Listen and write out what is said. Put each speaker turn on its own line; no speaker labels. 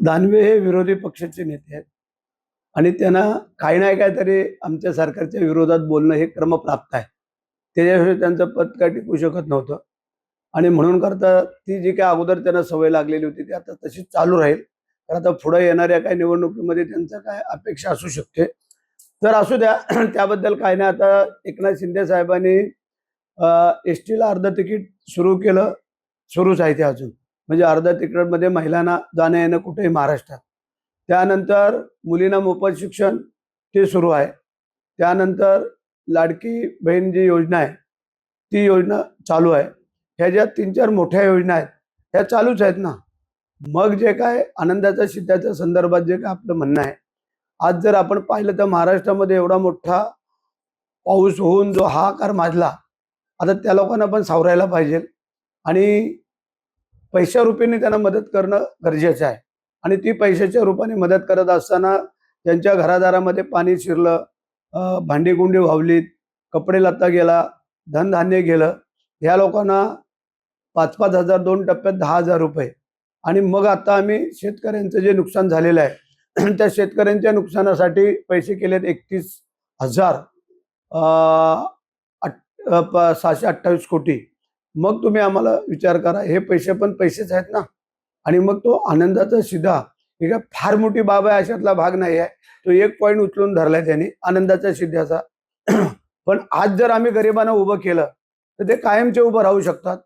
दानवे हे विरोधी पक्षाचे नेते आहेत. आणि त्यांना काही नाही काहीतरी आमच्या सरकारच्या विरोधात बोलणं हे क्रमप्राप्त आहे. त्याच्याशिवाय त्यांचं पद काय टिकू शकत नव्हतं. आणि म्हणून करता ती जी काय अगोदर त्यांना सवय लागलेली होती ती आता तशीच चालू राहील. तर आता पुढे येणाऱ्या काही निवडणुकीमध्ये त्यांचं काय अपेक्षा असू शकते. तर असू द्या त्याबद्दल काय नाही. आता एकनाथ शिंदे साहेबांनी एस टीला अर्ध तिकीट सुरू केलं. सुरूच आहे ते अजून. म्हणजे अर्ध्या तिकीटमध्ये महिलांना जाणं येणं कुठेही महाराष्ट्रात. त्यानंतर मुलींना मोफत शिक्षण ते सुरू आहे. त्यानंतर लाडकी बहीण जी योजना आहे ती योजना चालू आहे. ह्या ज्या तीन चार मोठ्या योजना आहेत ह्या चालूच आहेत ना. मग जे काय आनंदाच्या शिद्याच्या संदर्भात जे काय आपलं म्हणणं आहे आज जर आपण पाहिलं तर महाराष्ट्रामध्ये एवढा मोठा पाऊस होऊन जो हाकार माजला आता त्या लोकांना पण सावरायला पाहिजे. आणि पैशा रुपयाने त्यांना मदत करणं गरजेचं आहे. आणि ती पैशाच्या रूपाने मदत करत असताना त्यांच्या घरादारामध्ये पाणी शिरलं भांडीकुंडी व्हावलीत कपडे लत्ता गेला धनधान्य गेलं. ह्या लोकांना पाच पाच हजार दोन टप्प्यात दहा हजार रुपये. आणि मग आता आम्ही शेतकऱ्यांचं जे नुकसान झालेलं आहे त्या शेतकऱ्यांच्या नुकसानासाठी पैसे केलेत एकतीस हजार अं, अट- प- सहाशे अठ्ठावीस कोटी. मग तुम्ही आम्हाला विचार करा हे पैसे पण पैसेच आहेत ना. आणि मग तो आनंदाचा शिधा हे काय फार मोठी बाब आहे अशातला भाग नाही आहे. तो एक पॉईंट उचलून धरलाय त्यांनी आनंदाच्या शिद्याचा पण आज जर आम्ही गरिबांना उभं केलं तर ते कायमचे उभं राहू शकतात.